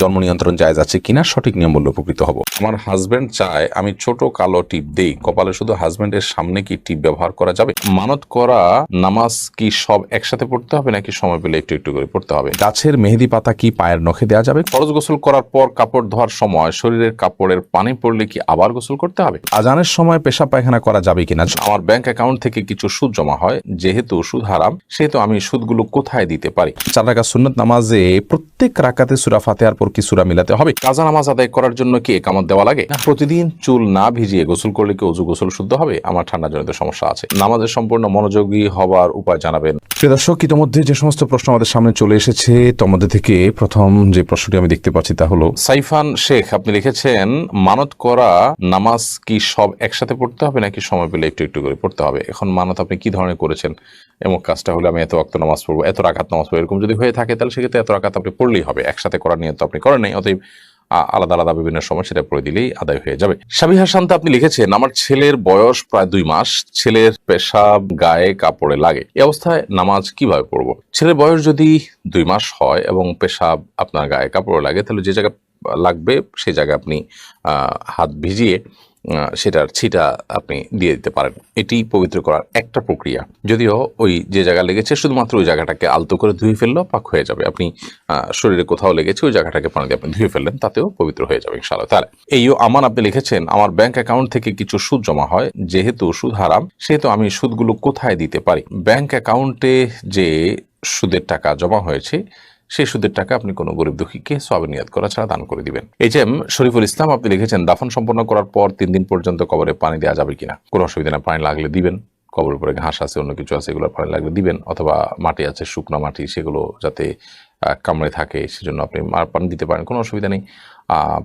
জন্ম নিয়ন্ত্রণ জায়জ আছে কিনা সঠিক নিয়ম বলে উপকৃত হব। আমার হাজবেন্ড চায় আমি ছোট কালো টিপ দেই। কপালে শুধু হাজবেন্ডের সামনে কি টিপ ব্যবহার করা যাবে? মানত করা, নামাজ কি সব একসাথে পড়তে হবে নাকি সময় পেলে একটু একটু করে পড়তে হবে? গাছের মেহেদি পাতা কি পায়ের নখে দেওয়া যাবে? ফরজ গোসল করার পর কাপড় ধোয়ার সময় শরীরের কাপড়ের পানি পড়লে কি আবার গোসল করতে হবে? আজানের সময় পেশা পায়খানা করা যাবে কিনা? আমার ব্যাংক অ্যাকাউন্ট থেকে কিছু সুদ জমা হয়। যেহেতু সুদ হারাম, সেহেতু আমি সুদগুলো কোথায় দিতে পারি? চার রাকাত সুন্নত নামাজে প্রত্যেক রাকাতে সুরা ফাতেহার পর কি সুরা মিলাতে হবে? কাজা নামাজ আদায় করার জন্য কি একামত দেওয়া লাগে? না। প্রতিদিন চুল না ভিজিয়ে গোসল করলে কি অজু গোসল শুদ্ধ হবে? আমার ঠান্ডা জনিত সমস্যা আছে। নামাজের সম্পূর্ণ মনোযোগী হবার উপায় জানাবেন। প্রিয় দর্শক ইতিমধ্যে যে সমস্ত প্রশ্ন আমাদের সামনে চলে এসেছে তোমাদের থেকে প্রথম যে প্রশ্নটি আমি দেখতে পাচ্ছি তা হলো সাইফান শেখ আপনি লিখেছেন মানত করা নামাজ কি সব একসাথে পড়তে হবে নাকি সময় পেলে একটু একটু করে পড়তে হবে? এখন মানত আপনি কি ধরনের করেছেন? এমন কাজটা হলে আমি এত অক্ত নামাজ পড়ব এত রাখাত নামাজ পড়ব এরকম যদি হয়ে থাকে তাহলে সেক্ষেত্রে এত রাখাত আপনি পড়লেই হবে। একসাথে করার নিয়ে তো আপনি করেন নাই, অতএব আলাদা আলাদা বিভিন্ন সময় সেটা পড়ে দিলেই আদায় হয়ে যাবে। সাবিহা শান্ত আপনি লিখেছেন, আমার ছেলের বয়স প্রায় দুই মাস, ছেলের পেশাব, গায়ে, কাপড়ে লাগে। এই অবস্থায় নামাজ কীভাবে পড়ব? ছেলের বয়স যদি দুই মাস হয় এবং পেশাব আপনার গায়ে, কাপড়ে লাগে, তাহলে যে জায়গা লাগবে সেই জায়গায় আপনি হাত ভিজিয়ে সেটার ছিটা আপনি দিয়ে দিতে পারেন। এটি পবিত্র করার একটা প্রক্রিয়া। যদিও ওই যে জায়গা লেগেছে, শুধুমাত্র ওই জায়গাটাকে আলতো করে ধুয়ে ফেললেও পাক হয়ে যাবে। আপনি শরীরে কোথাও লেগেছে, ওই জায়গাটাকে পানি দিয়ে আপনি ধুয়ে ফেললেন, তাতেও পবিত্র হয়ে যাবে ইনশাআল্লাহ। তাহলে এইও আমার আপনি লিখেছেন, আমার ব্যাংক অ্যাকাউন্ট থেকে কিছু সুদ জমা হয়, যেহেতু সুদ হারাম, সেহেতু আমি সুদগুলো কোথায় দিতে পারি? ব্যাংক অ্যাকাউন্টে যে সুদের টাকা জমা হয়েছে সেই সুদের টাকা আপনি কোনো গরিব দুঃখীকে সবে নিয়াদ করা ছাড়া দান করে দিবেন। এইচ এম শরীফুল ইসলাম, আপনি লিখেছেন, দাফন সম্পন্ন করার পর তিন দিন পর্যন্ত কবরে পানি দেওয়া যাবে কিনা? কোনো অসুবিধা না পানি লাগলে দিবেন। কবর উপরে ঘাস আছে, অন্য কিছু আছে, এগুলো পানি লাগলে দিবেন। অথবা মাটি আছে, শুকনো মাটি, সেগুলো যাতে কামড়ে থাকে, সেজন্য আপনি পানি দিতে পারেন, কোনো অসুবিধা নেই।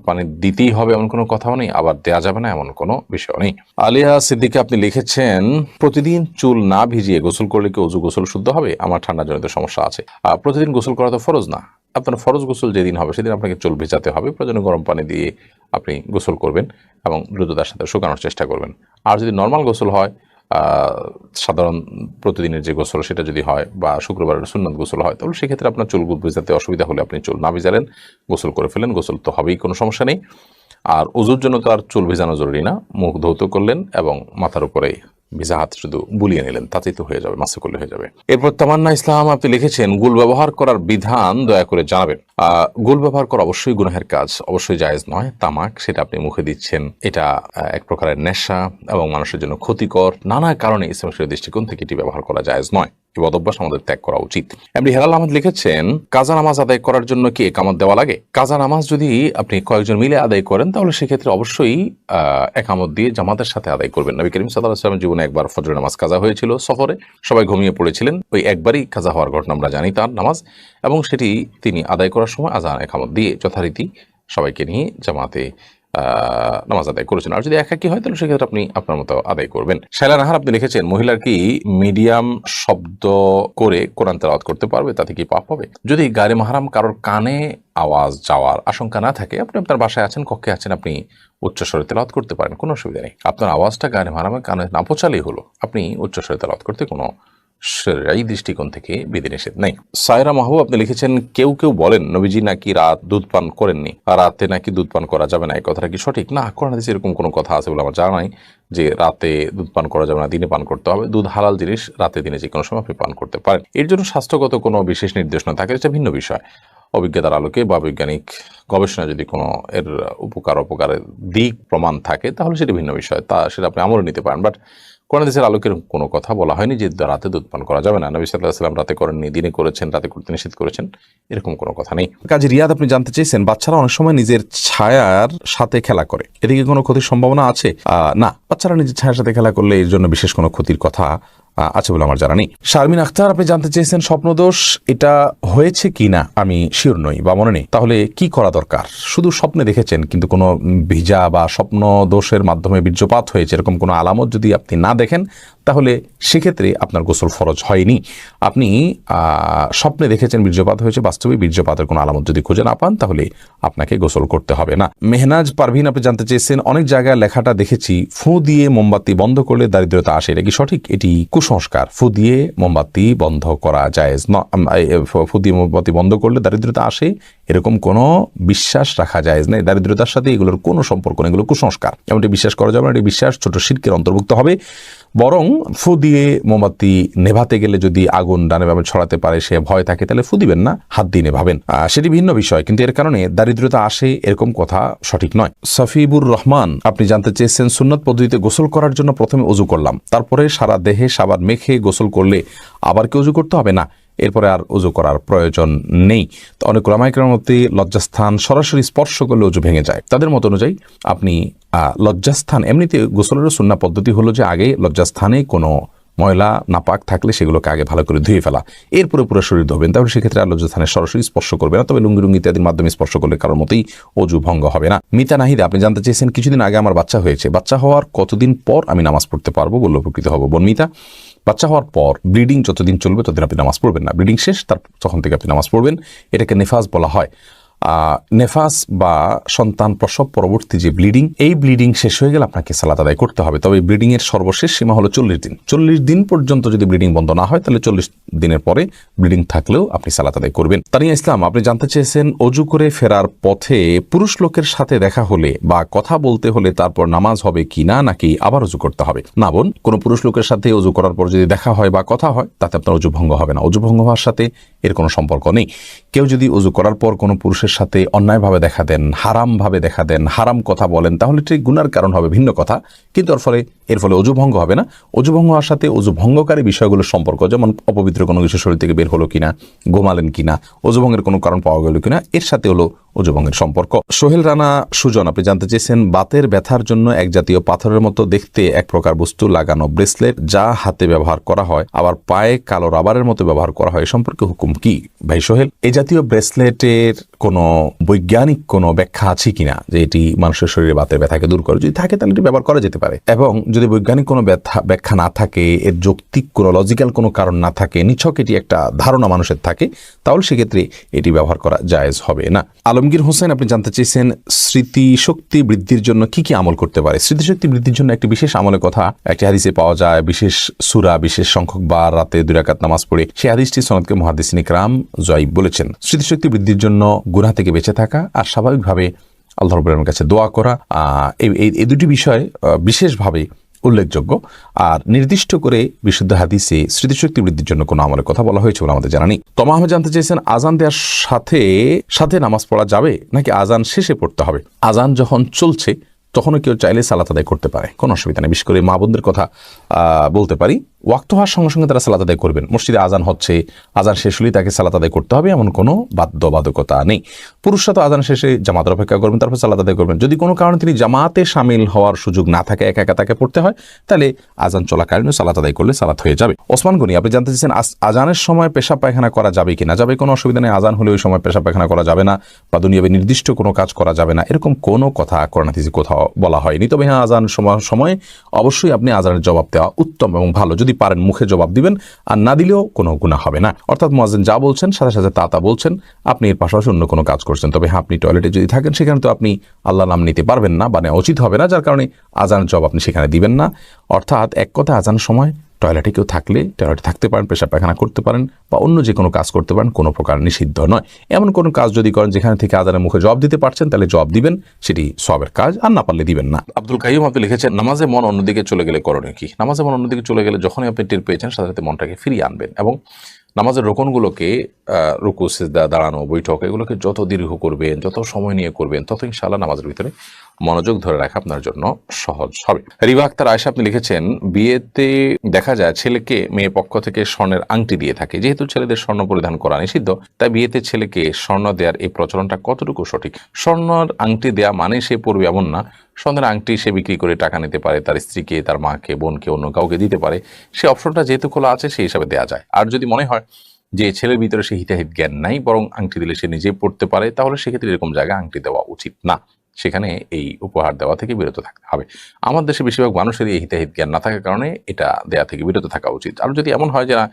পানি দিতেই হবে এমন কোনো কথাও নেই, আবার দেয়া যাবে না এমন কোনো বিষয় নেই। আলিয়া সিদ্দিকে আপনি লিখেছেন, প্রতিদিন চুল না ভিজিয়ে গোসল করলে কি অজু গোসল শুদ্ধ হবে? আমার ঠান্ডা জনিত সমস্যা আছে। প্রতিদিন গোসল করা তো ফরজ না। আপনার ফরজ গোসল যেদিন হবে সেদিন আপনাকে চুল ভেজাতে হবে। প্রয়োজনে গরম পানি দিয়ে আপনি গোসল করবেন এবং দ্রুততার সাথে শুকানোর চেষ্টা করবেন। আর যদি নর্মাল গোসল হয় সাধারণ প্রতিদিনের যে গোসল সেটা যদি হয় বা শুক্রবারের সুন্নত গোসল হয়, তাহলে সেক্ষেত্রে আপনার চুল ভেজাতে অসুবিধা হলে আপনি চুল না ভেজালেন, গোসল করে ফেলেন গোসল তো হবেই, কোনো সমস্যা নেই। আর অজুর জন্য তো আর চুল ভেজানো জরুরি না। মুখ ধৌত করলেন এবং মাথার উপরে ভিজা হাত শুধু বুলিয়ে নিলেন, তাতেই তো হয়ে যাবে, মাসে করলে হয়ে যাবে। এরপর তামান্না ইসলাম, আপনি লিখেছেন, গুল ব্যবহার করার বিধান দয়া করে জানাবেন। গুল ব্যবহার করা অবশ্যই গুনাহের কাজ, অবশ্যই জায়েজ নয়, তামাক, সেটা আপনি মুখে দিচ্ছেন, এটা এক প্রকারের নেশা এবং মানুষের জন্য ক্ষতিকর। নানা কারণে ইসলামের দৃষ্টিকোণ থেকে এটি ব্যবহার করা জায়েজ নয়। এই বদভ্যাস আমাদের ত্যাগ করা উচিত। এমনি হেলাল আহমদ লিখেছেন, কাজা নামাজ আদায় করার জন্য কি একামত দেওয়া লাগে? কাজা নামাজ যদি আপনি কয়েকজন মিলে আদায় করেন, তাহলে সেক্ষেত্রে অবশ্যই একামত দিয়ে জামাতের সাথে আদায় করবেন। নবী করিম সাল্লাহ জীবনে একবার ফজর নামাজ কাজা হয়েছিল সফরে। সবাই ঘুমিয়ে পড়েছিলেন। ওই একবারই কাজা হওয়ার ঘটনা আমরা জানি তার নামাজ। এবং সেটি তিনি আদায় করার সময় আজান একামত দিয়ে যথারীতি সবাইকে নিয়ে জামাতে নামাজ আদায় করেছেন। আর যদি একাকি হয়, তাহলে সেক্ষেত্রে আপনি আপনার মতো আদায় করবেন। শাইলা নাহার আপনি লিখেছেন মহিলার কি মিডিয়াম শব্দ করে কোরআন তেলাওয়াত করতে পারবে? তাতে কি পাপ হবে? যদি গাড়ি মাহারাম কারোর কানে আওয়াজ যাওয়ার আশঙ্কা না থাকে, আপনি আপনার বাসায় আছেন, কক্ষে আছেন, আপনি উচ্চস্বরে তেলাওয়াত করতে পারেন, কোনো অসুবিধা নেই। আপনার আওয়াজটা গাড়ি মাহারামে কানে না পৌঁছালেই হলো। আপনি উচ্চস্বরে তেলাওয়াত করতে কোনো এই দৃষ্টিকোণ থেকে বিধিনিষেধ নেই। সায়রা মাহবুব, আপনি লিখেছেন, কেউ কেউ বলেন, নবীজি নাকি রাত দুধ পান করেননি। আর রাতে নাকি দুধ পান করা যাবে না, এই কথাটা কি সঠিক? না, কোরআন হাদিসে এরকম কোনো কথা আছে বলে আমার জানা নাই যে রাতে দুধ পান করা যাবে না, দিনে পান করতে হবে। দুধ হালাল জিনিস, রাতে দিনে যে কোনো সময় আপনি পান করতে পারেন। এর জন্য স্বাস্থ্যগত কোনো বিশেষ নির্দেশনা থাকে, এটা ভিন্ন বিষয়। অভিজ্ঞতার আলোকে বা বৈজ্ঞানিক গবেষণা যদি কোনো এর উপকার অপকারের দিক, প্রমাণ থাকে, তাহলে সেটা ভিন্ন বিষয়। তা সেটা আপনি আমলে নিতে পারেন। বাট কোরআন দেশের আলোকের কোনো কথা বলা হয়নি যে রাতে দুধ পান করা যাবে না। নবী সাল্লাহ সাল্লাম রাতে করেননি, দিনে করেছেন, রাতে করতে নিষেধ করেছেন, এরকম কোনো কথা নেই। কাজে রিয়াদ, আপনি জানতে চেয়েছেন বাচ্চারা অনেক সময় নিজের ছায়ার সাথে খেলা করে। এদিকে কোনো ক্ষতির সম্ভাবনা আছে? না, বাচ্চারা নিজের ছায়ার সাথে খেলা করলে এর জন্য বিশেষ কোনো ক্ষতির কথা আছে বলে আমার জানা নেই। শারমিন আখতার, আপনি জানতে চেয়েছেন স্বপ্নদোষ, এটা হয়েছে কি না? আমি শিওর নই বা মনে নেই। তাহলে কি করা দরকার? শুধু স্বপ্নে দেখেছেন, কিন্তু কোনো ভিজা বা স্বপ্নদোষের মাধ্যমে বীর্যপাত হয়েছে, এরকম কোনো আলামত যদি আপনি না দেখেন তাহলে সেক্ষেত্রে আপনার গোসল ফরজ হয়নি। আপনি স্বপ্নে দেখেছেন বীর্যপাত হয়েছে, বাস্তবে বীর্যপাতের কোনো আলামত যদি খুঁজে না পান, তাহলে আপনাকে গোসল করতে হবে না। মেহনাজ পারভিন, আপনি জানতে চেয়েছেন, অনেক জায়গায় লেখাটা দেখেছি, ফু দিয়ে মোমবাতি বন্ধ করলে দারিদ্রতা আসে, এটা কি সঠিক? এটি কুসংস্কার। ফু দিয়ে মোমবাতি বন্ধ করা যায় ফু দিয়ে মোমবাতি বন্ধ করলে দারিদ্রতা আসে, এরকম কোনো বিশ্বাস রাখা যায় না দারিদ্রতার সাথে এগুলোর কোনো সম্পর্ক নেই, এগুলো কুসংস্কার। এমনটি বিশ্বাস করা যাবে না, এটি বিশ্বাস ছোট শিল্পের অন্তর্ভুক্ত হবে। বরং ফু দিয়ে মোমবাতি নেভাতে গেলে যদি আগুন ডানে বামে ছড়াতে পারে, সে ভয় থাকে, তাহলে ফু দিবেন না, হাত দিয়ে নেভাবেন। সেটি ভিন্ন বিষয়, কিন্তু এর কারণে দারিদ্রতা আসে এরকম কথা সঠিক নয়। সফিবুর রহমান, আপনি জানতে চেয়েছেন, সুন্নত পদ্ধতিতে গোসল করার জন্য প্রথমে অজু করলাম, তারপরে সারা দেহে সাবান মেখে গোসল করলে আবার কি অজু করতে হবে? না, এরপরে আর অজু করার প্রয়োজন নেই। তো অনেক রামায়িকের মধ্যে লজ্জাস্থান সরাসরি স্পর্শ করলে অজু ভেঙে যায়। তাদের মত অনুযায়ী আপনি লজ্জাস্থান, এমনিতে গোসলেরও সুন্না পদ্ধতি হলো যে আগে লজ্জাস্থানে কোনো ময়লা, নাপাক থাকলে সেগুলোকে আগে ভালো করে ধুয়ে ফেলা। এরপরে পুরো শরীর ধোবেন। তাহলে সেক্ষেত্রে আর লজ্জাস্থানে সরাসরি স্পর্শ করবে না। তবে লুঙ্গি লুঙ্গি ইত্যাদির মাধ্যমে স্পর্শ করলে কারোর মতেই অজু ভঙ্গ হবে না। মিতা নাহিদা, আপনি জানতে চেয়েছেন, কিছুদিন আগে আমার বাচ্চা হয়েছে। বাচ্চা হওয়ার কতদিন পর আমি নামাজ পড়তে পারব বলে উপকৃত হব? বোন মিতা, বাচ্চা হওয়ার পর ব্লিডিং যতদিন চলবে ততদিন আপনি নামাজ পড়বেন না। ব্লিডিং শেষ, তার তখন থেকে আপনি নামাজ পড়বেন। এটাকে নেফাজ বলা হয়। নেফাস বা সন্তান প্রসব পরবর্তী যে ব্লিডিং, এই ব্লিডিং শেষ হয়ে গেলে আপনাকে সালাত আদায় করতে হবে। তবে ব্লিডিং এর সর্বশেষ সীমা হলো চল্লিশ দিন। চল্লিশ দিন পর্যন্ত যদি ব্লিডিং বন্ধ না হয়, তাহলে চল্লিশ দিনের পরে ব্লিডিং থাকলেও আপনি সালাত আদায় করবেন। তানিয়া ইসলাম, আপনি জানতে চেয়েছেন অজু করে ফেরার পথে পুরুষ লোকের সাথে দেখা হলে বা কথা বলতে হলে তারপর নামাজ হবে কি না, নাকি আবার অজু করতে হবে? না বোন, কোনো পুরুষ লোকের সাথে অজু করার পর যদি দেখা হয় বা কথা হয়, তাতে আপনার অজু ভঙ্গ হবে না। অজু ভঙ্গ হওয়ার সাথে এর কোনো সম্পর্ক নেই। কেউ যদি অজু করার পর কোনো পুরুষের সাথে অন্যায়ভাবে দেখা দেন, হারামভাবে দেখা দেন, হারাম কথা বলেন, তাহলে ঠিক গুনার কারণ হবে ভিন্ন কথা। কিন্তু ওর ফলে এর ফলে অজু ভঙ্গ হবে না। অজু ভঙ্গ হওয়ার সাথে অজু ভঙ্গকারী বিষয়গুলোর সম্পর্ক, যেমন অপবিত্র কোনো কিছু শরীর থেকে বের হলো কিনা, ঘুমালেন কিনা, অজু ভঙ্গের কোনো কারণ পাওয়া গেল কিনা, এর সাথে হলো অজু ভঙ্গের সম্পর্ক। সোহেল রানা সুজন, আপনি জানতে চেয়েছেন, বাতের ব্যথার জন্য এক জাতীয় পাথরের মতো দেখতে এক প্রকার বস্তু, লাগানো ব্রেসলেট যা হাতে ব্যবহার করা হয়, আবার পায়ে কালো রাবারের মতো ব্যবহার করা হয় সম্পর্কে হুকুম কি? ভাই সোহেল, এ জাতীয় ব্রেসলেটের কোনো বৈজ্ঞানিক কোনো ব্যাখ্যা আছে কিনা, যে এটি মানুষের শরীরে বাতের ব্যথাকে দূর করে? যদি থাকে তাহলে এটি ব্যবহার করা যেতে পারে। এবং যদি বৈজ্ঞানিক কোনো ব্যথা ব্যাখ্যা না থাকে, এর যৌক্তিক কোনো লজিক্যাল কোনো কারণ না থাকে, নিছক এটি একটা ধারণা মানুষের থাকে, তাহলে সেক্ষেত্রে এটি ব্যবহার করা জায়েজ হবে না। আলমগীর হোসেন, আপনি জানতে চেয়েছেন স্মৃতিশক্তি বৃদ্ধির জন্য কি কি আমল করতে পারে। স্মৃতিশক্তি বৃদ্ধির জন্য একটি বিশেষ আমলের কথা একটি হাদিসে পাওয়া যায়, বিশেষ সুরা, বিশেষ সংখ্যক বার, রাতে দুই রাকাত নামাজ পড়ে। সেই হাদিসটি সনদকে মহাদিসিন ইকরাম জয়ীব বলেছেন। স্মৃতিশক্তি বৃদ্ধির জন্য গুনাহ থেকে বেঁচে থাকা আর স্বাভাবিকভাবে আল্লাহ রবের কাছে দোয়া করা এই দুটি বিষয় বিশেষভাবে উল্লেখযোগ্য। আর নির্দিষ্ট করে বিশুদ্ধ হাদিসে স্মৃতিশক্তি বৃদ্ধির জন্য কোনো আমলের কথা বলা হয়েছে বলে আমাদের জানা নেই। তমা আহমেদ জানতে চেয়েছেন, আজান দেওয়ার সাথে সাথে নামাজ পড়া যাবে নাকি আজান শেষে পড়তে হবে? আজান যখন চলছে, তখনও কেউ চাইলে সালাত আদায় করতে পারে। কোনো অসুবিধা নেই। বিশেষ করে মা বোনদের কথা বলতে পারি। ওয়াক্ত হওয়ার সঙ্গে সঙ্গে তারা সালাত আদায় করবেন। মসজিদে আজান হচ্ছে আজান শেষ হলেই তাকে সালাত আদায় করতে হবে, এমন কোনো বাধ্যবাধকতা নেই। পুরুষরা তো আজান শেষে জামাতের অপেক্ষা করবেন, তারপর সালাত আদায় করবেন। যদি কোনো কারণে তিনি জামাতে সামিল হওয়ার সুযোগ না থাকে, একা একা তাকে পড়তে হয়, তাহলে আজান চলাকালীন সালাত আদায় করলে সালাত হয়ে যাবে। ওসমান গনি, আপনি জানতে চাইছেন আজানের সময় পেশাব পায়খানা করা যাবে কিনা? যাবে, কোনো অসুবিধা নেই আজান হলে ওই সময় পেশাব পায়খানা করা যাবে না, বা দুনিয়াবে নির্দিষ্ট কোনো কাজ করা যাবে না, এরকম কোনো কথা করোনাথিসি কোথাও বলা হয়নি। তবে হ্যাঁ আজান সময় সময় অবশ্যই আপনি আজানের জবাব দেওয়া উত্তম এবং ভালো। যদি পারেন মুখে জবাব দিবেন, আর না দিলেও কোনো গুণা হবে না। অর্থাৎ মোয়াজিন যা বলছেন, সাথে সাথে তা তা বলছেন, আপনি এর পাশাপাশি অন্য কোনো কাজ করছেন। তবে হ্যাঁ আপনি টয়লেটে যদি থাকেন, সেখানে তো আপনি আল্লাহ নাম নিতে পারবেন না বা নেওয়া উচিত হবে না, যার কারণে আজানের জবাব আপনি সেখানে দিবেন না। অর্থাৎ এক কথা, আজানের সময় টয়লেটে কেউ থাকলে টয়লেটে থাকতে পারেন পেশা পায়খানা করতে পারেন, বা অন্য যে কোনো কাজ করতে পারেন, কোনো প্রকার নিষিদ্ধ নয়। এমন কোনো কাজ যদি করেন যেখানে থেকে আজানের মুখে জব দিতে পারছেন, তাহলে জব দিবেন, সেটি সবের কাজ, আর না পারলে দিবেন না। আব্দুল কাইম আপনি লিখেছেন, নামাজে মন অন্যদিকে চলে গেলে করণীয় কি? নামাজে মন অন্যদিকে চলে গেলে যখনই আপনি টের পেয়েছেন সাথে সাথে মনটাকে ফিরিয়ে আনবেন এবং নামাজের রোকনগুলোকে রুকু, সিজদা, দাঁড়ানো, বৈঠক, এগুলোকে যত দীর্ঘ করবেন, যত সময় নিয়ে করবেন, তত ইনশাআল্লাহ নামাজের ভিতরে মনোযোগ ধরে রাখা আপনার জন্য সহজ হবে। রিবা আক্তার আয়সা আপনি লিখেছেন, বিয়েতে দেখা যায় ছেলেকে মেয়ে পক্ষ থেকে স্বর্ণের আংটি দিয়ে থাকে। যেহেতু ছেলেদের স্বর্ণ পরিধান করা নিষিদ্ধ, তাই বিয়েতে ছেলেকে স্বর্ণ দেওয়ার এই প্রচলনটা কতটুকু সঠিক? স্বর্ণর আংটি দেয়া মানে সে পড়বে এমন না। স্বর্ণের আংটি সে বিক্রি করে টাকা নিতে পারে, তার স্ত্রীকে, তার মাকে, বোনকে, অন্য কাউকে দিতে পারে। সে অপশনটা যেহেতু খোলা আছে সেই হিসাবে দেওয়া যায়। আর যদি মনে হয় যে ছেলের ভিতরে সে হিতাহিত জ্ঞান নাই, বরং আংটি দিলে সে নিজে পড়তে পারে, তাহলে সেক্ষেত্রে এরকম জায়গায় আংটি দেওয়া উচিত না। সেখানে এই উপহার দেওয়া থেকে বিরত থাকতে হবে। আমার দেশে বেশিরভাগ মানুষেরই এই হিতাহিত জ্ঞান না থাকার কারণে এটা দেয়া থেকে বিরত থাকা উচিত। আর যদি এমন হয় যে না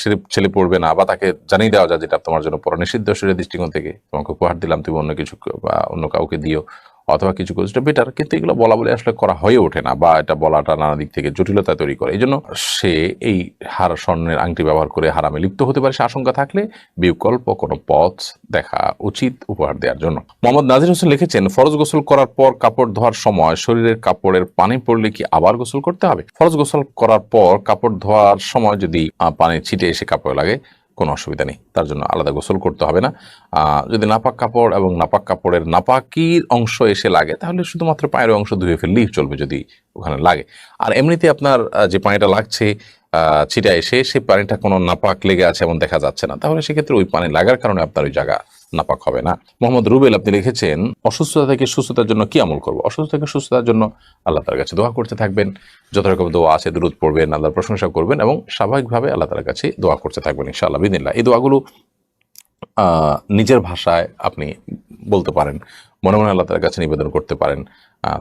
সে ছেলে পড়বে না বা তাকে জানিয়ে দেওয়া যায় যেটা তোমার জন্য পড়া নিষিদ্ধ শরীরের দৃষ্টিকোণ থেকে তোমাকে উপহার দিলাম, তুমি অন্য কিছু বা অন্য কাউকে দিও অথবা কিছু করছ বেটার কিন্তু এগুলো বলা বলে আসলে করা হয়ে ওঠে না বা এটা বলাটা নানা দিক থেকে জটিলতা তৈরি করে। এই জন্য সে এই হার স্বর্ণের আংটি ব্যবহার করে হারামে লিপ্ত হতে পারে, সে আশঙ্কা থাকলে বিকল্প কোনো পথ দেখা উচিত উপহার দেওয়ার জন্য। মোহাম্মদ নাজির হোসেন লিখেছেন, ফরজ গোসল করার পর কাপড় ধোয়ার সময় শরীরের কাপড়ের পানি পড়লে কি আবার গোসল করতে হবে? ফরজ গোসল করার পর কাপড় ধোয়ার সময় যদি পানি ছিটে এসে কাপড়ে লাগে কোনো অসুবিধা নেই। তার জন্য আলাদা গোসল করতে হবে না। যদি নাপাক কাপড় এবং নাপাক কাপড়ের নাপাকির অংশ এসে লাগে, তাহলে শুধুমাত্র পায়ের অংশ ধুয়ে ফেললেই চলবে যদি ওখানে লাগে। আর এমনিতে আপনার যে পায়েটা লাগছে ছিটা এসে সেই পানিটা কোনো নাপাক লেগে আছে এমন দেখা যাচ্ছে না। তাহলে সেক্ষেত্রে ওই পানি লাগার কারণে আপনার ওই জায়গা নাপাক হবে না। মোহাম্মদ রুবেল, আপনি লিখেছেন, অসুস্থতা থেকে সুস্থতার জন্য কি আমল করব? অসুস্থ থেকে সুস্থতার জন্য আল্লাহ তার কাছে দোয়া করতে থাকবেন। যত রকম দোয়া আছে দূরত পড়বেন, আল্লাহর প্রশংসা করবেন এবং স্বাভাবিকভাবে আল্লাহ তার কাছে দোয়া করতে থাকবেন ইনশাআল্লাহ বিদিল্লাহ এই দোয়াগুলো নিজের ভাষায় আপনি বলতে পারেন। মনে মনে আল্লাহ তার কাছে নিবেদন করতে পারেন।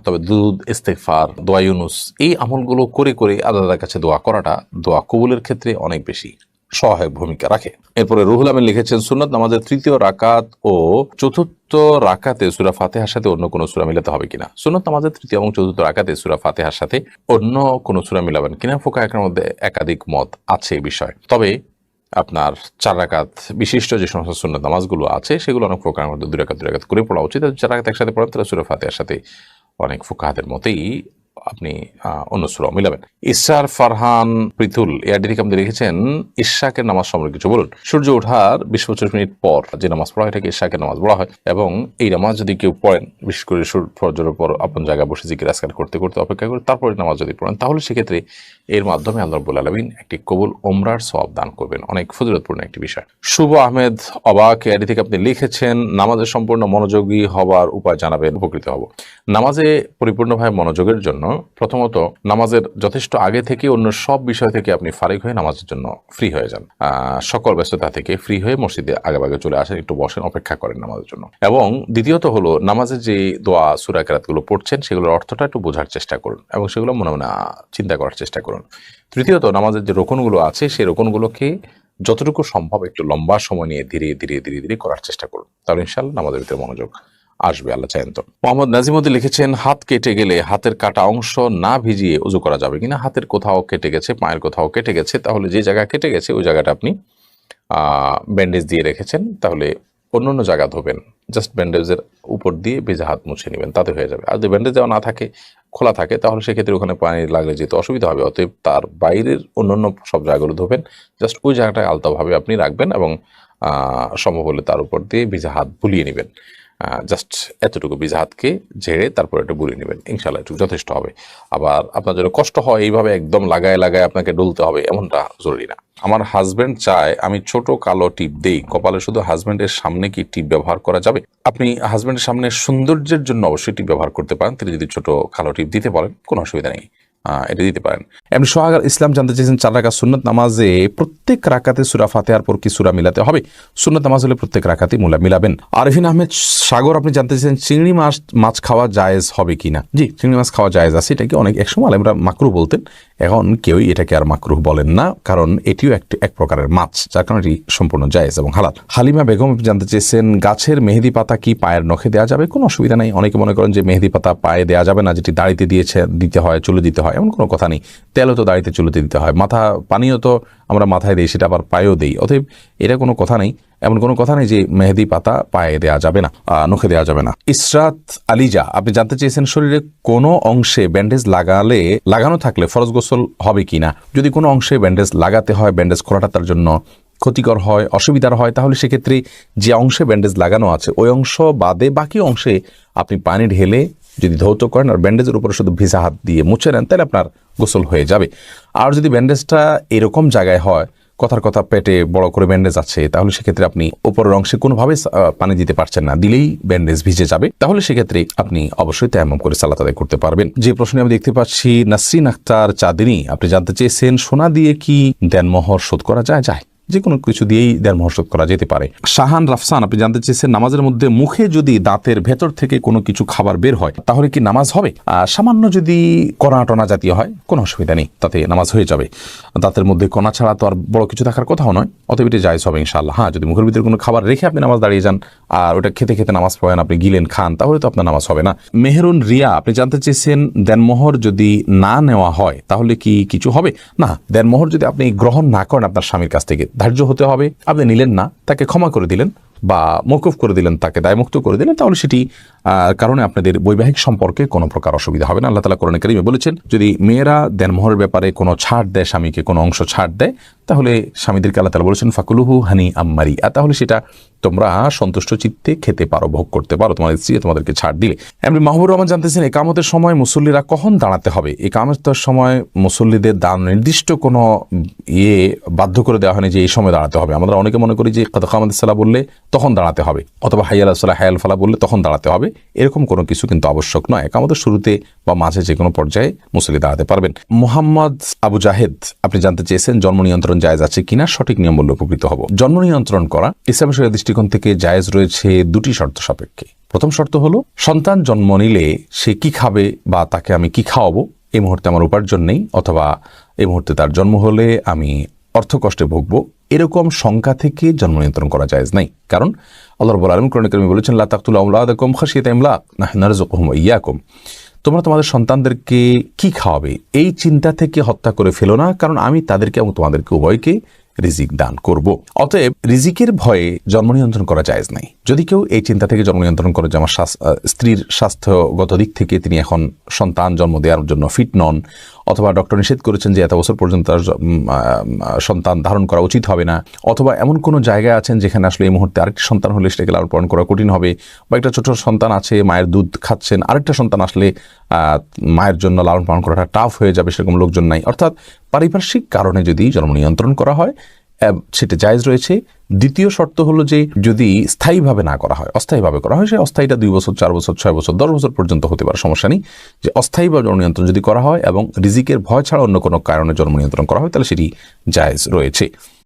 তবে দুধ ইস্তেকফার দোয়া ইউনুস, এই আমলগুলো করে করে আল্লাহ কাছে দোয়া করাটা দোয়া কবুলের ক্ষেত্রে অনেক বেশি সহায়ক ভূমিকা রাখে। এরপরে রুহুল আমিন লিখেছেন, সুন্নত নামাজের তৃতীয় রাকাত ও চতুর্থ রাকাতে সুরা ফাতেহার সাথে অন্য কোনো সুরা মিলাতে হবে কিনা? সুন্নত নামাজের তৃতীয় এবং চতুর্থ রাকাতে সুরা ফাতেহার সাথে অন্য কোনো সুরা মিলাবেন কিনা? ফোকা একের মধ্যে একাধিক মত আছে এই বিষয়ে। তবে আপনার চার রাকাত বিশিষ্ট যে সমস্ত শূন্য নামাজগুলো আছে, সেগুলো অনেক ফোকার মধ্যে দুরাকাত দুই রাকাত করে পড়া উচিত। চার রাকাত একসাথে পড়েন, তাহলে সুরা ফাতেহার সাথে অনেক ফোকাহাতের মতেই আপনি অন্য সুরা মিলাবেন। ইসার ফারহান পৃথুল এআরডি থেকে আপনি লিখেছেন, ইশাকের নামাজ সম্পর্কে কিছু বলুন। সূর্য ওঠার বিশ পঁচিশ মিনিট পর যে নামাজ পড়া হয়, এটাকে ইশাকের নামাজ বলা হয়। এবং এই নামাজ যদি কেউ পড়েন, বিশেষ করে সূর্য, ফজরের পর আপন জায়গায় বসে জিকির আসকার করতে করতে অপেক্ষা করে, তারপরে নামাজ যদি পড়েন, তাহলে সেক্ষেত্রে এর মাধ্যমে আল্লাহ রব্বুল আলমিন একটি কবুল ওমরার সব দান করবেন। অনেক ফজিলতপূর্ণ একটি বিষয়। শুভ আহমেদ অবাক এআডি থেকে আপনি লিখেছেন, নামাজের সম্পূর্ণ মনোযোগী হওয়ার উপায় জানাবেন, উপকৃত হব। নামাজে পরিপূর্ণভাবে মনোযোগের জন্য প্রথমত নামাজের যথেষ্ট আগে থেকে অন্য সব বিষয় থেকে আপনি ফারিক হয়ে নামাজের জন্য ফ্রি হয়ে যান। সকল ব্যস্ততা থেকে ফ্রি হয়ে মসজিদে আগেভাগে চলে আসেন, একটু বসেন, অপেক্ষা করেন নামাজের জন্য। এবং দ্বিতীয়ত হলো নামাজে যে দোয়া, সুরা, কেরাতগুলো পড়ছেন, সেগুলোর অর্থটা একটু বোঝার চেষ্টা করুন এবং সেগুলো মনে মনে চিন্তা করার চেষ্টা করুন। তৃতীয়ত নামাজের যে রোকনগুলো আছে, সেই রোকনগুলোকে যতটুকু সম্ভব একটু লম্বা সময় নিয়ে ধীরে ধীরে ধীরে ধীরে করার চেষ্টা করুন। তাহলে ইনশাল্লাহ নামাজের ভিতরে মনোযোগ আসবে আল্লাহ চাইন তো। মোহাম্মদ নাজিমুদ্দিন লিখেছেন, হাত কেটে গেলে হাতের কাটা অংশ না ভিজিয়ে উজু করা যাবে কিনা? হাতের কোথাও কেটে গেছে, পায়ের কোথাও কেটে গেছে, তাহলে যে জায়গা কেটে গেছে, ওই জায়গাটা আপনি ব্যান্ডেজ দিয়ে রেখেছেন, তাহলে অন্য অন্য জায়গা ধোবেন। জাস্ট ব্যান্ডেজের উপর দিয়ে ভেজা হাত মুছে নেবেন, তাতে হয়ে যাবে। আর যদি ব্যান্ডেজ দেওয়া না থাকে, খোলা থাকে, তাহলে সেক্ষেত্রে ওখানে পানি লাগলে যেতে অসুবিধা হবে, অতএব তার বাইরের অন্য অন্য সব জায়গাগুলো ধোবেন জাস্ট ওই জায়গাটায় আলতাভাবে আপনি রাখবেন এবং সম্ভব হলে তার উপর দিয়ে ভিজা হাত বুলিয়ে নেবেন। জাস্ট এতটুকু ভিজা হাতকে ঝেড়ে তারপর একটু বুলিয়ে নেবেন। ইনশাল্লাহ একটু যথেষ্ট হবে। আবার আপনার জন্য কষ্ট হয় এইভাবে একদম লাগায় লাগায় আপনাকে ডলতে হবে, এমনটা জরুরি না। আমার হাজবেন্ড চায় আমি ছোট কালো টিপ দেই, কপালে শুধু হাজব্যান্ডের সামনে কি টিপ ব্যবহার করা যাবে? আপনি হাজব্যান্ডের সামনে সৌন্দর্যের জন্য অবশ্যই টিপ ব্যবহার করতে পারেন, তিনি যদি ছোট কালো টিপ দিতে পারেন কোনো অসুবিধা নেই। এটা দিতে পারেন। এমনি সোহাগার ইসলাম জানতে চেয়েছেন, চার রাখা সুন্নত নামাজে প্রত্যেক রাকাতে সুরা ফাতেহার পর কি সুরা মিলাতে হবে? সুন্নত নামাজ হলে প্রত্যেক রাকাতে মুলা মিলাবেন। আরফিন আহমেদ সাগর, আপনি জানতে চেয়েছেন চিংড়ি মাছ মাছ খাওয়া জায়েজ হবে কিনা? জি, চিংড়ি মাছ খাওয়া জায়েজ আছে, এটাকে অনেক, একসময় আমরা মাকরু বলতেন। এখন কেউই এটাকে আর মাকরুহ বলেন না, কারণ এটিও একটি এক প্রকারের মাছ, যার কারণে এটি সম্পূর্ণ জায়েজ এবং হালাল। হালিমা বেগম জানতে চেয়েছেন, গাছের মেহেদি পাতা কি পায়ের নখে দেওয়া যাবে? কোনো অসুবিধা নেই। অনেকে মনে করেন যে মেহেদি পাতা পায়ে দেওয়া যাবে না, যেটি দাড়িতে দিয়েছে দিতে হয়, চুলে দিতে হয়, এমন কোনো কথা নেই। তেলও তো দাড়িতে চুলেতে দিতে হয়। মাথা পানিও তো আমরা মাথায় দিই, সেটা আবার পায়েও দিই। অতএব এটা কোনো কথা নেই, এমন কোনো কথা নেই যে মেহেদি পাতা পায়ে দেওয়া যাবে না নখে দেওয়া যাবে না। ইসরাত আলিজা, আপনি জানতে চেয়েছেন শরীরে কোনো অংশে ব্যান্ডেজ লাগালে, লাগানো থাকলে ফরজ গোসল হবে কি না যদি কোনো অংশে ব্যান্ডেজ লাগাতে হয়, ব্যান্ডেজ খোলাটা তার জন্য ক্ষতিকর হয়, অসুবিধার হয়, তাহলে সেক্ষেত্রে যে অংশে ব্যান্ডেজ লাগানো আছে, ওই অংশ বাদে বাকি অংশে আপনি পানি ঢেলে যদি ধৌত করেন আর ব্যান্ডেজের উপরে শুধু ভিজা হাত দিয়ে মুছে নেন, তাহলে আপনার গোসল হয়ে যাবে। আর যদি ব্যান্ডেজটা এরকম জায়গায় হয়, কথার কথা পেটে বড় করে ব্যান্ডেজ আছে, তাহলে সেক্ষেত্রে আপনি উপরের অংশে কোনোভাবে পানি দিতে পারছেন না। দিলেই ব্যান্ডেজ ভিজে যাবে। তাহলে সেক্ষেত্রে আপনি অবশ্যই তেমন করে সালাত আদায় করতে পারবেন। যে প্রশ্নে আমি দেখতে পাচ্ছি, নাসরিন আক্তার চাঁদিনী, আপনি জানতে চেয়েছেন, সোনা দিয়ে কি দেনমোহর শোধ করা যায়? যায়। যে কোনো কিছু দিয়েই দেড় মহসদ করা যেতে পারে। শাহান রাফসান, আপনি জানতে চেয়েছেন নামাজের মধ্যে মুখে যদি দাঁতের ভেতর থেকে কোনো কিছু খাবার বের হয়, তাহলে কি নামাজ হবে? সামান্য যদি কণা টনা জাতীয় হয়, কোনো অসুবিধা নেই, তাতে নামাজ হয়ে যাবে। দাঁতের মধ্যে কণা ছাড়া তো আর বড় কিছু থাকার কথাও নয়, অতএব এটি জায়জ হবে ইনশাল্লাহ হ্যাঁ যদি মুখের ভিতরে কোনো খাবার রেখে আপনি নামাজ দাঁড়িয়ে যান, আর ওটা খেতে খেতে নামাজ পড়েন, আপনি গিলেন, খান, তাহলে তো আপনার নামাজ হবে না। মেহরুন রিয়া, আপনি জানতে চেয়েছেন দেনমোহর যদি না নেওয়া হয়, তাহলে কি কিছু হবে? না, দেনমোহর যদি আপনি গ্রহণ না করেন আপনার স্বামীর কাছ থেকে ধার্য হতে হবে। আপনি নিলেন না, তাকে ক্ষমা করে দিলেন বা মৌকুফ করে দিলেন, তাকে দায়মুক্ত করে দিলেন, তাহলে সেটি কারণে আপনাদের বৈবাহিক সম্পর্কে কোনো প্রকার অসুবিধা হবে না। আল্লাহ তালা কোরআন কারিমে বলেছেন, যদি মেয়েরা দেনমোহরের ব্যাপারে কোনো ছাড় দেয়, স্বামীকে কোনো অংশ ছাড় দেয়, তাহলে স্বামীদেরকে আল্লাহ তালা বলেছেন, ফাকুলুহু হানি আম্মারি আর তাহলে সেটা তোমরা সন্তুষ্ট চিত্তে খেতে পারো, ভোগ করতে পারো। তোমাদের স্ত্রী তোমাদেরকে ছাড় দিলে। এমনি মাহবুর রহমান জানতেছেন একামতের সময় মুসল্লিরা কখন দাঁড়াতে হবে? একামতের সময় মুসল্লিদের দান নির্দিষ্ট কোনো ইয়ে বাধ্য করে দেওয়া হয়নি যে এই সময় দাঁড়াতে হবে। আমরা অনেকে মনে করি যে কামাদ সাল্লাহ বললে তখন দাঁড়াতে হবে, অথবা হাইয়াল সাল্লাহ হায়াল ফালা বললে তখন দাঁড়াতে হবে। এরকম কোনো কিছু কিন্তু আবশ্যক নয়। একামতের শুরুতে বা মাঝে যে কোনো পর্যায়ে মুসল্লি দাঁড়াতে পারবেন। মোহাম্মদ আবু জাহেদ, আপনি জানতে চেয়েছেন জন্ম নিয়ন্ত্রণ জায়েজ আছে কিনা? সঠিক নিয়ম বললে উপকৃত হব। জন্ম নিয়ন্ত্রণ করা ইসলামের শরীয়তের দৃষ্টিকোণ থেকে জায়েজ রয়েছে দুটি শর্ত সাপেক্ষে। প্রথম শর্ত হলো, সন্তান জন্ম নিলে সে কি খাবে বা তাকে আমি কি খাওয়াবো? এই মুহূর্তে আমার উপার্জন নেই, অথবা এই মুহূর্তে তার জন্ম হলে আমি অর্থ কষ্টে ভুগবো। এরকম শঙ্কা থেকে জন্ম নিয়ন্ত্রণ করা জায়েজ নাই। কারণ আল্লাহ কোরআন বলেছেন ওয়া ইয়াকুম। তোমরা তোমাদের সন্তানদেরকে কি খাওয়াবে? এই চিন্তা থেকে হত্যা করে ফেলো না, কারণ আমি তাদেরকে এবং তোমাদেরকে, উভয়কে রিজিক দান করব। অতএব রিজিকের ভয়ে জন্ম নিয়ন্ত্রণ করা জায়েজ নাই। যদি কেউ এই চিন্তা থেকে জন্ম নিয়ন্ত্রণ করে যে আমার স্ত্রীর স্বাস্থ্যগত দিক থেকে তিনি এখন সন্তান জন্ম দেওয়ার জন্য ফিট নন অথবা ডক্টর নিষেধ করেছেন যে এত বছর পর্যন্ত তার সন্তান ধারণ করা উচিত হবে না। অথবা এমন কোনো জায়গায় আছেন যেখানে আসলে এই মুহূর্তে আরেকটি সন্তান হলে সেটাকে লালন পালন করা কঠিন হবে বা একটা ছোট সন্তান আছে, মায়ের দুধ খাচ্ছেন, আরেকটা সন্তান আসলে মায়ের জন্য লালন পালন করাটা টাফ হয়ে যাবে, সেরকম লোকজন নাই। অর্থাৎ পারিপার্শ্বিক কারণে যদি জন্ম নিয়ন্ত্রণ করা হয় সেটা জায়জ রয়েছে। দ্বিতীয় শর্ত হলো যে যদি স্থায়ীভাবে না করা হয়, অস্থায়ীভাবে করা হয়, সে অস্থায়ীটা দুই বছর, চার বছর, ছয় বছর, দশ বছর পর্যন্ত হতে পারে, সমস্যা নেই। যে অস্থায়ীভাবে জন্ম নিয়ন্ত্রণ যদি করা হয় এবং রিজিকের ভয় ছাড়া অন্য কোনো কারণে জন্ম নিয়ন্ত্রণ করা হয়, তাহলে সেটি জায়জ রয়েছে।